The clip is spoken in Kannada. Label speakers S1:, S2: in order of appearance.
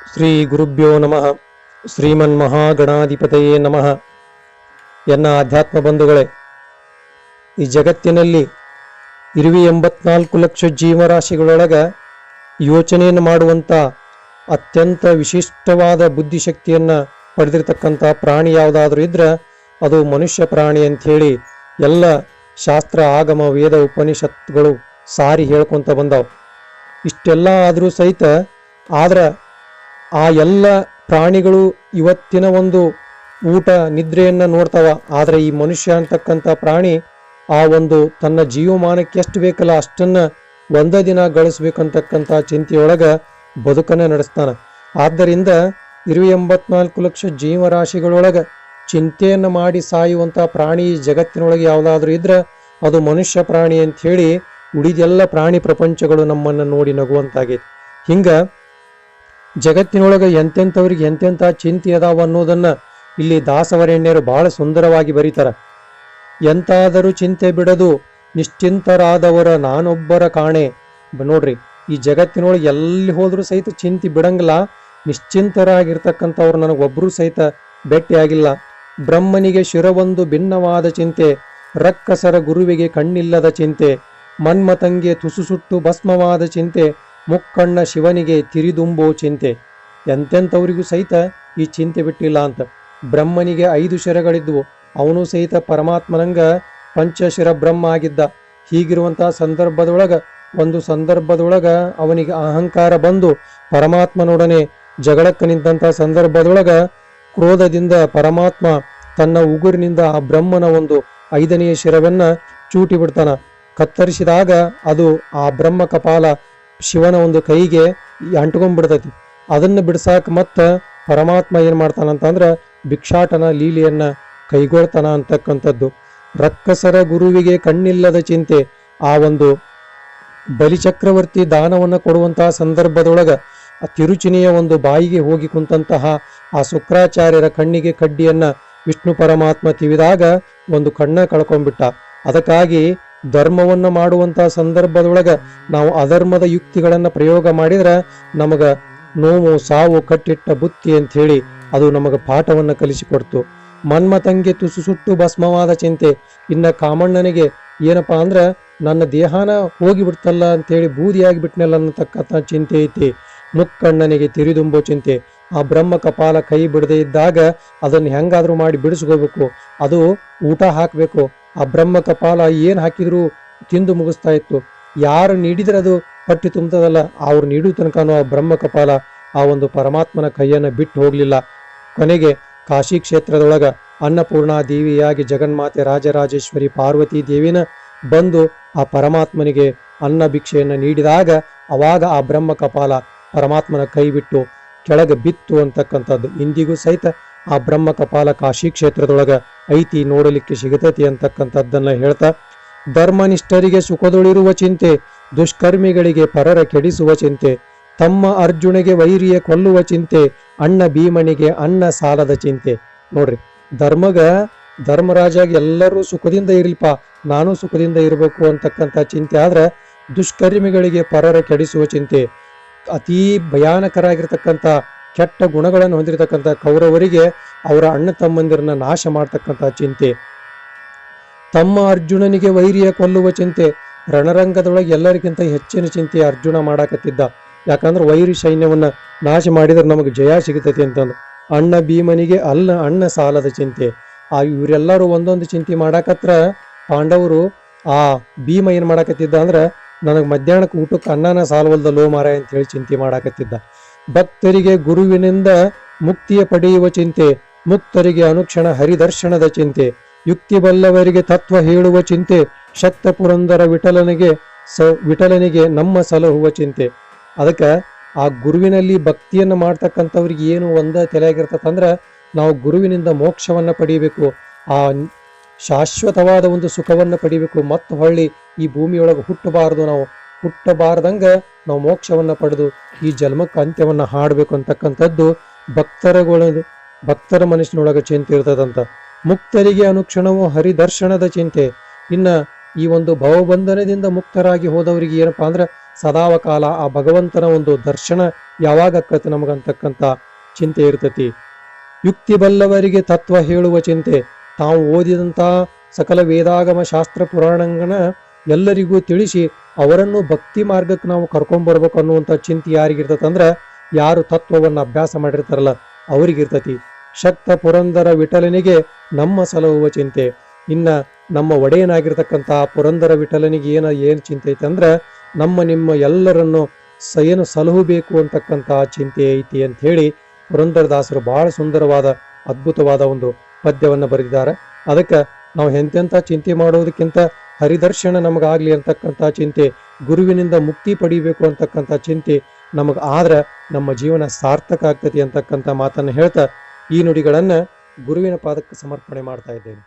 S1: ಶ್ರೀ ಗುರುಭ್ಯೋ ನಮಃ. ಶ್ರೀಮನ್ ಮಹಾಗಣಾಧಿಪತಯೇ ನಮಃ. ಎನ್ನ ಆಧ್ಯಾತ್ಮ ಬಂಧುಗಳೇ ಈ ಜಗತ್ತಿನಲ್ಲಿ ಇರುವಿ ಎಂಬತ್ನಾಲ್ಕು ಲಕ್ಷ ಜೀವರಾಶಿಗಳೊಳಗ ಯೋಚನೆಯನ್ನು ಮಾಡುವಂಥ ಅತ್ಯಂತ ವಿಶಿಷ್ಟವಾದ ಬುದ್ಧಿಶಕ್ತಿಯನ್ನು ಪಡೆದಿರತಕ್ಕಂಥ ಪ್ರಾಣಿ ಯಾವುದಾದ್ರೂ ಇದ್ರೆ ಅದು ಮನುಷ್ಯ ಪ್ರಾಣಿ ಅಂಥೇಳಿ ಎಲ್ಲ ಶಾಸ್ತ್ರ, ಆಗಮ, ವೇದ, ಉಪನಿಷತ್ಗಳು ಸಾರಿ ಹೇಳ್ಕೊತ ಬಂದವು. ಇಷ್ಟೆಲ್ಲ ಆದರೂ ಸಹಿತ ಆದ್ರೆ ಆ ಎಲ್ಲ ಪ್ರಾಣಿಗಳು ಇವತ್ತಿನ ಒಂದು ಊಟ ನಿದ್ರೆಯನ್ನು ನೋಡ್ತಾವ. ಆದರೆ ಈ ಮನುಷ್ಯ ಅಂತಕ್ಕಂಥ ಪ್ರಾಣಿ ಆ ಒಂದು ತನ್ನ ಜೀವಮಾನಕ್ಕೆ ಎಷ್ಟು ಬೇಕಲ್ಲ ಅಷ್ಟನ್ನು ಒಂದ ದಿನ ಗಳಿಸ್ಬೇಕಂತಕ್ಕಂಥ ಚಿಂತೆಯೊಳಗೆ ಬದುಕನ್ನು ನಡೆಸ್ತಾನೆ. ಆದ್ದರಿಂದ ಇರು ಎಂಬತ್ನಾಲ್ಕು ಲಕ್ಷ ಜೀವರಾಶಿಗಳೊಳಗೆ ಚಿಂತೆಯನ್ನು ಮಾಡಿ ಸಾಯುವಂಥ ಪ್ರಾಣಿ ಜಗತ್ತಿನೊಳಗೆ ಯಾವುದಾದ್ರೂ ಇದ್ರೆ ಅದು ಮನುಷ್ಯ ಪ್ರಾಣಿ ಅಂತ ಹೇಳಿ ಉಳಿದೆಲ್ಲ ಪ್ರಾಣಿ ಪ್ರಪಂಚಗಳು ನಮ್ಮನ್ನು ನೋಡಿ ನಗುವಂತಾಗೈತಿ. ಹಿಂಗ ಜಗತ್ತಿನೊಳಗೆ ಎಂತೆಂಥವ್ರಿಗೆ ಎಂತೆಂಥ ಚಿಂತೆ ಅದಾವ ಅನ್ನೋದನ್ನು ಇಲ್ಲಿ ದಾಸವರೇಣ್ಯರು ಬಹಳ ಸುಂದರವಾಗಿ ಬರೀತಾರೆ. ಎಂತಾದರೂ ಚಿಂತೆ ಬಿಡದು ನಿಶ್ಚಿಂತರಾದವರ ನಾನೊಬ್ಬರ ಕಾಣೆ. ನೋಡ್ರಿ, ಈ ಜಗತ್ತಿನೊಳಗೆ ಎಲ್ಲಿ ಹೋದ್ರೂ ಸಹಿತ ಚಿಂತೆ ಬಿಡಂಗಿಲ್ಲ. ನಿಶ್ಚಿಂತರಾಗಿರ್ತಕ್ಕಂಥವ್ರು ನನಗೊಬ್ಬರೂ ಸಹಿತ ಭೇಟಿಯಾಗಿಲ್ಲ ಬ್ರಹ್ಮನಿಗೆ ಶಿರವೊಂದು ಭಿನ್ನವಾದ ಚಿಂತೆ, ರಕ್ಕಸರ ಗುರುವಿಗೆ ಕಣ್ಣಿಲ್ಲದ ಚಿಂತೆ ಮನ್ಮತಂಗೆ ತುಸು ಸುಟ್ಟು ಭಸ್ಮವಾದ ಚಿಂತೆ ಮುಕ್ಕಣ್ಣ ಶಿವನಿಗೆ ತಿರಿದುಂಬೋ ಚಿಂತೆ. ಎಂತೆಂಥವರಿಗೂ ಸಹಿತ ಈ ಚಿಂತೆ ಬಿಟ್ಟಿಲ್ಲ ಅಂತ. ಬ್ರಹ್ಮನಿಗೆ ಐದು ಶಿರಗಳಿದ್ವು ಅವನು ಸಹಿತ ಪರಮಾತ್ಮನಂಗ ಪಂಚಶಿರ ಬ್ರಹ್ಮ ಆಗಿದ್ದ. ಹೀಗಿರುವಂತಹ ಸಂದರ್ಭದೊಳಗ, ಒಂದು ಸಂದರ್ಭದೊಳಗ ಅವನಿಗೆ ಅಹಂಕಾರ ಬಂದು ಪರಮಾತ್ಮನೊಡನೆ ಜಗಳಕ್ಕೆ ನಿಂತಹ ಸಂದರ್ಭದೊಳಗ ಕ್ರೋಧದಿಂದ ಪರಮಾತ್ಮ ತನ್ನ ಉಗುರಿನಿಂದ ಆ ಬ್ರಹ್ಮನ ಒಂದು ಐದನೆಯ ಶಿರವನ್ನ ಚೂಟಿ ಬಿಡ್ತಾನ. ಕತ್ತರಿಸಿದಾಗ ಅದು ಆ ಬ್ರಹ್ಮ ಕಪಾಲ ಶಿವನ ಒಂದು ಕೈಗೆ ಅಂಟ್ಕೊಂಡ್ಬಿಡ್ತೈತಿ ಅದನ್ನು ಬಿಡ್ಸಾಕ ಮತ್ತು ಪರಮಾತ್ಮ ಏನು ಮಾಡ್ತಾನಂತಂದ್ರೆ ಭಿಕ್ಷಾಟನ, ಲೀಲೆಯನ್ನ ಕೈಗೊಳ್ತಾನ ಅಂತಕ್ಕಂಥದ್ದು. ರಕ್ಕಸರ ಗುರುವಿಗೆ ಕಣ್ಣಿಲ್ಲದ ಚಿಂತೆ, ಆ ಒಂದು ಬಲಿಚಕ್ರವರ್ತಿ ದಾನವನ್ನ ಕೊಡುವಂತಹ ಸಂದರ್ಭದೊಳಗ ಆ ತಿರುಚಿನಿಯ ಒಂದು ಬಾಯಿಗೆ ಹೋಗಿ ಕುಂತಹ ಆ ಶುಕ್ರಾಚಾರ್ಯರ ಕಣ್ಣಿಗೆ ಕಡ್ಡಿಯನ್ನ ವಿಷ್ಣು ಪರಮಾತ್ಮ ತಿವಿದಾಗ ಒಂದು ಕಣ್ಣ ಕಳ್ಕೊಂಡ್ಬಿಟ್ಟ. ಅದಕ್ಕಾಗಿ ಧರ್ಮವನ್ನ ಮಾಡುವಂತಹ ಸಂದರ್ಭದೊಳಗೆ ನಾವು ಅಧರ್ಮದ ಯುಕ್ತಿಗಳನ್ನು ಪ್ರಯೋಗ ಮಾಡಿದ್ರ ನಮಗೆ ನೋವು, ಸಾವು, ಕಟ್ಟಿಟ್ಟ ಬುತ್ತಿ ಅಂತ ಹೇಳಿ ಅದು ನಮಗೆ ಪಾಠವನ್ನ ಕಲಿಸಿಕೊಡ್ತು. ಮನ್ಮತಂಗೆ ತುಸು ಸುಟ್ಟು ಭಸ್ಮವಾದ ಚಿಂತೆ. ಇನ್ನ ಕಾಮಣ್ಣನಿಗೆ ಏನಪ್ಪಾ ಅಂದ್ರೆ, ನನ್ನ ದೇಹನ ಹೋಗಿಬಿಡ್ತಲ್ಲ ಅಂತೇಳಿ ಬೂದಿಯಾಗಿ ಬಿಟ್ನಲ್ಲ ಅನ್ನತಕ್ಕಂಥ ಚಿಂತೆ ಐತಿ. ಮುಕ್ಕಣ್ಣನಿಗೆ ತಿರಿದುಂಬೋ ಚಿಂತೆ. ಆ ಬ್ರಹ್ಮ ಕಪಾಲ ಕೈ ಬಿಡದೆ ಇದ್ದಾಗ ಅದನ್ನ ಹೆಂಗಾದ್ರೂ ಮಾಡಿ ಬಿಡಿಸ್ಕೋಬೇಕು. ಅದು ಊಟ ಹಾಕಬೇಕು. ಆ ಬ್ರಹ್ಮ ಕಪಾಲ ಏನು ಹಾಕಿದ್ರು ತಿಂದು ಮುಗಿಸ್ತಾ ಇತ್ತು. ಯಾರು ನೀಡಿದ್ರೆ ಅದು ಪಟ್ಟಿ ತುಂಬುತ್ತದಲ್ಲ ಅವ್ರು ನೀಡೋ ತನಕನೂ ಆ ಬ್ರಹ್ಮ ಕಪಾಲ ಆ ಒಂದು ಪರಮಾತ್ಮನ ಕೈಯನ್ನು ಬಿಟ್ಟು ಹೋಗಲಿಲ್ಲ. ಕೊನೆಗೆ ಕಾಶಿ ಕ್ಷೇತ್ರದೊಳಗೆ ಅನ್ನಪೂರ್ಣಾ ದೇವಿಯಾಗಿ ಜಗನ್ಮಾತೆ ರಾಜರಾಜೇಶ್ವರಿ ಪಾರ್ವತಿ ದೇವಿನ ಬಂದು ಆ ಪರಮಾತ್ಮನಿಗೆ ಅನ್ನ ಭಿಕ್ಷೆಯನ್ನು ನೀಡಿದಾಗ ಅವಾಗ ಆ ಬ್ರಹ್ಮ ಕಪಾಲ ಪರಮಾತ್ಮನ ಕೈ ಬಿಟ್ಟು ಕೆಳಗೆ ಬಿತ್ತು ಅಂತಕ್ಕಂಥದ್ದು. ಇಂದಿಗೂ ಸಹಿತ ಆ ಬ್ರಹ್ಮ ಕಪಾಲ ಕಾಶಿ ಕ್ಷೇತ್ರದೊಳಗೆ ಐತಿ ನೋಡಲಿಕ್ಕೆ ಸಿಗತೈತಿ ಅಂತಕ್ಕಂಥದ್ದನ್ನ ಹೇಳ್ತಾ, ಧರ್ಮನಿಷ್ಠರಿಗೆ ಸುಖದೊಳಿರುವ ಚಿಂತೆ, ದುಷ್ಕರ್ಮಿಗಳಿಗೆ ಪರರ ಕೆಡಿಸುವ ಚಿಂತೆ, ತಮ್ಮ ಅರ್ಜುನಿಗೆ ವೈರಿಯ ಕೊಲ್ಲುವ ಚಿಂತೆ, ಅಣ್ಣ ಭೀಮನಿಗೆ ಅನ್ನ ಸಾಲದ ಚಿಂತೆ. ನೋಡ್ರಿ, ಧರ್ಮಗ, ಧರ್ಮರಾಜಾಗ ಎಲ್ಲರೂ ಸುಖದಿಂದ ಇರ್ಲಿಪ್ಪ, ನಾನು ಸುಖದಿಂದ ಇರಬೇಕು ಅಂತಕ್ಕಂಥ ಚಿಂತೆ ಆದ್ರೆ ದುಷ್ಕರ್ಮಿಗಳಿಗೆ ಪರರ ಕೆಡಿಸುವ ಚಿಂತೆ, ಅತೀ ಭಯಾನಕರಾಗಿರ್ತಕ್ಕಂಥ ಕೆಟ್ಟ ಗುಣಗಳನ್ನು ಹೊಂದಿರತಕ್ಕಂಥ ಕೌರವರಿಗೆ ಅವರ ಅಣ್ಣ ತಮ್ಮಂದಿರನ್ನ ನಾಶ ಮಾಡ್ತಕ್ಕಂಥ ಚಿಂತೆ. ತಮ್ಮ ಅರ್ಜುನನಿಗೆ ವೈರಿಯ ಕೊಲ್ಲುವ ಚಿಂತೆ, ರಣರಂಗದೊಳಗೆ ಎಲ್ಲರಿಗಿಂತ ಹೆಚ್ಚಿನ ಚಿಂತೆ ಅರ್ಜುನ ಮಾಡಾಕತ್ತಿದ್ದ. ಯಾಕಂದ್ರೆ ವೈರಿ ಸೈನ್ಯವನ್ನ ನಾಶ ಮಾಡಿದ್ರೆ ನಮಗೆ ಜಯ ಸಿಗುತ್ತೈತಿ ಅಂತಂದು. ಅಣ್ಣ ಭೀಮನಿಗೆ ಅಲ್ಲ, ಅಣ್ಣ ಸಾಲದ ಚಿಂತೆ. ಆ ಇವರೆಲ್ಲರೂ ಒಂದೊಂದು ಚಿಂತೆ ಮಾಡಾಕತ್ರ ಪಾಂಡವರು ಆ ಭೀಮ ಏನು ಮಾಡಾಕತ್ತಿದ್ದ ಅಂದ್ರೆ, ನನಗೆ ಮಧ್ಯಾಹ್ನಕ್ಕೆ ಊಟಕ್ಕೆ ಅನ್ನನ ಲೋ ಮಾರಾಯ ಅಂತ ಹೇಳಿ ಚಿಂತೆ ಮಾಡಾಕತ್ತಿದ್ದ. ಭಕ್ತರಿಗೆ ಗುರುವಿನಿಂದ ಮುಕ್ತಿಯ ಪಡೆಯುವ ಚಿಂತೆ, ಮುಕ್ತರಿಗೆ ಅನುಕ್ಷಣ ಹರಿದರ್ಶನದ ಚಿಂತೆ ಯುಕ್ತಿ ಬಲ್ಲವರಿಗೆ ತತ್ವ ಹೇಳುವ ಚಿಂತೆ ಶಕ್ತ ಪುರಂದರ ವಿಠಲನಿಗೆ ಸ, ವಿಠಲನಿಗೆ ನಮ್ಮ ಸಲಹುವ ಚಿಂತೆ. ಅದಕ್ಕೆ ಆ ಗುರುವಿನಲ್ಲಿ ಭಕ್ತಿಯನ್ನು ಮಾಡ್ತಕ್ಕಂಥವ್ರಿಗೆ ಏನು ಒಂದ ತಲೆಯಾಗಿರ್ತದಂದ್ರ ನಾವು ಗುರುವಿನಿಂದ ಮೋಕ್ಷವನ್ನ ಪಡೀಬೇಕು. ಆ ಶಾಶ್ವತವಾದ ಒಂದು ಸುಖವನ್ನ ಪಡಿಬೇಕು. ಮತ್ತು ಹೊಳ್ಳಿ ಈ ಭೂಮಿಯೊಳಗೆ ಹುಟ್ಟಬಾರದು ನಾವು. ಹುಟ್ಟಬಾರ್ದಂಗ ನಾವು ಮೋಕ್ಷವನ್ನ ಪಡೆದು ಈ ಜನ್ಮಕ್ಕೆ ಅಂತ್ಯವನ್ನ ಹಾಡಬೇಕು ಅಂತಕ್ಕಂಥದ್ದು ಭಕ್ತರಗಳ, ಭಕ್ತರ ಮನಸ್ಸಿನೊಳಗೆ ಚಿಂತೆ ಇರ್ತದಂತ. ಮುಕ್ತರಿಗೆ ಅನುಕ್ಷಣವು ಹರಿದರ್ಶನದ ಚಿಂತೆ. ಇನ್ನ ಈ ಒಂದು ಭವಬಂಧನದಿಂದ ಮುಕ್ತರಾಗಿ ಹೋದವರಿಗೆ ಏನಪ್ಪಾ ಅಂದ್ರೆ ಸದಾವಕಾಲ ಆ ಭಗವಂತನ ಒಂದು ದರ್ಶನ ಯಾವಾಗ ಆಕತಿ ನಮಗಂತಕ್ಕಂಥ ಚಿಂತೆ ಇರ್ತತಿ. ಯುಕ್ತಿ ಬಲ್ಲವರಿಗೆ ತತ್ವ ಹೇಳುವ ಚಿಂತೆ. ತಾವು ಓದಿದಂಥ ಸಕಲ ವೇದಾಗಮ ಶಾಸ್ತ್ರ ಪುರಾಣಂಗನ ಎಲ್ಲರಿಗೂ ತಿಳಿಸಿ ಅವರನ್ನು ಭಕ್ತಿ ಮಾರ್ಗಕ್ಕೆ ನಾವು ಕರ್ಕೊಂಡ್ಬರ್ಬೇಕು ಅನ್ನುವಂಥ ಚಿಂತೆ ಯಾರಿಗಿರ್ತದಂದ್ರೆ ಯಾರು ತತ್ವವನ್ನು ಅಭ್ಯಾಸ ಮಾಡಿರ್ತಾರಲ್ಲ ಅವರಿಗಿರ್ತತಿ ಶಕ್ತ ಪುರಂದರ ವಿಠಲನಿಗೆ ನಮ್ಮ ಸಲಹುವ ಚಿಂತೆ. ಇನ್ನ ನಮ್ಮ ಒಡೆಯನಾಗಿರ್ತಕ್ಕಂಥ ಪುರಂದರ ವಿಠಲನಿಗೆ ಏನ, ಏನು ಚಿಂತೆ ಐತೆ ಅಂದ್ರೆ ನಮ್ಮ ನಿಮ್ಮ ಎಲ್ಲರನ್ನು ಸ ಏನು ಸಲಹಬೇಕು ಅಂತಕ್ಕಂಥ ಚಿಂತೆ ಐತಿ ಅಂತ ಹೇಳಿ ಪುರಂದರದಾಸರು ಬಹಳ ಸುಂದರವಾದ, ಅದ್ಭುತವಾದ ಒಂದು ಪದ್ಯವನ್ನು ಬರೆದಿದ್ದಾರೆ. ಅದಕ್ಕೆ ನಾವು ಎಂತೆಂಥ ಚಿಂತೆ ಮಾಡೋದಕ್ಕಿಂತ ಹರಿದರ್ಶನ ನಮಗಾಗ್ಲಿ ಅಂತಕ್ಕಂಥ ಚಿಂತೆ, ಗುರುವಿನಿಂದ ಮುಕ್ತಿ ಪಡಿಬೇಕು ಅಂತಕ್ಕಂಥ ಚಿಂತೆ ನಮಗೆ ಆದ್ರೆ ನಮ್ಮ ಜೀವನ ಸಾರ್ಥಕ ಆಗ್ತತಿ ಅಂತಕ್ಕಂಥ ಮಾತನ್ನು ಹೇಳ್ತಾ ಈ ನುಡಿಗಳನ್ನು ಗುರುವಿನ ಪಾದಕ್ಕೆ ಸಮರ್ಪಣೆ ಮಾಡ್ತಾ ಇದ್ದೇನೆ.